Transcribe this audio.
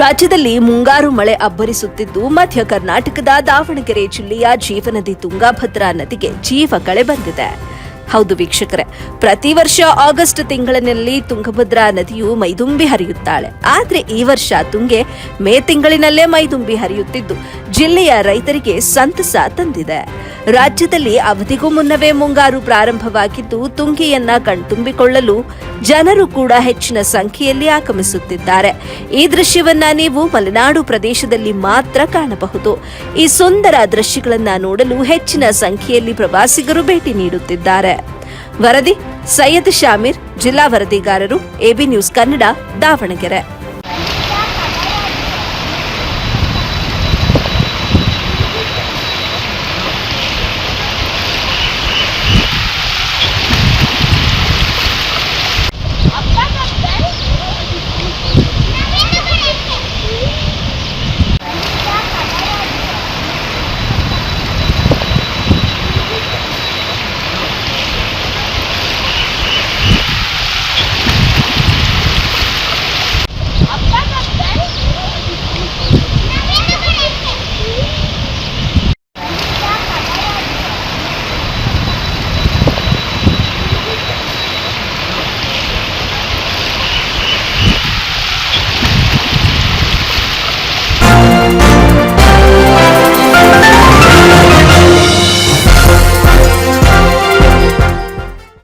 ರಾಜ್ಯದಲ್ಲಿ ಮುಂಗಾರು ಮಳೆ ಅಬ್ಬರಿಸುತ್ತಿದ್ದು ಮಧ್ಯ ಕರ್ನಾಟಕದ ದಾವಣಗೆರೆ ಜಿಲ್ಲೆಯ ಜೀವನದಿ ತುಂಗಾಭದ್ರಾ ನದಿಗೆ ಜೀವ ಕಳೆ ಬಂದಿದೆ. ಹೌದು ವೀಕ್ಷಕರೇ, ಪ್ರತಿ ವರ್ಷ ಆಗಸ್ಟ್ ತಿಂಗಳಿನಲ್ಲಿ ತುಂಗಭದ್ರಾ ನದಿಯು ಮೈದುಂಬಿ ಹರಿಯುತ್ತಾಳೆ. ಆದ್ರೆ ಈ ವರ್ಷ ತುಂಗೆ ಮೇ ತಿಂಗಳಿನಲ್ಲೇ ಮೈದುಂಬಿ ಹರಿಯುತ್ತಿದ್ದು, ಜಿಲ್ಲೆಯ ರೈತರಿಗೆ ಸಂತಸ ತಂದಿದೆ. ರಾಜ್ಯದಲ್ಲಿ ಅವಧಿಗೂ ಮುನ್ನವೇ ಮುಂಗಾರು ಪ್ರಾರಂಭವಾಗಿದ್ದು, ತುಂಗೆಯನ್ನ ಕಣ್ತುಂಬಿಕೊಳ್ಳಲು ಜನರು ಕೂಡ ಹೆಚ್ಚಿನ ಸಂಖ್ಯೆಯಲ್ಲಿ ಆಗಮಿಸುತ್ತಿದ್ದಾರೆ. ಈ ದೃಶ್ಯವನ್ನ ನೀವು ಮಲೆನಾಡು ಪ್ರದೇಶದಲ್ಲಿ ಮಾತ್ರ ಕಾಣಬಹುದು. ಈ ಸುಂದರ ದೃಶ್ಯಗಳನ್ನ ನೋಡಲು ಹೆಚ್ಚಿನ ಸಂಖ್ಯೆಯಲ್ಲಿ ಪ್ರವಾಸಿಗರು ಭೇಟಿ ನೀಡುತ್ತಿದ್ದಾರೆ. ವರದಿ ಸೈಯದ್ ಶಾಮೀರ್ ಜಿಲ್ಲಾ ವರದಿಗಾರರು ಎಬಿ ನ್ಯೂಸ್ ಕನ್ನಡ ದಾವಣಗೆರೆ.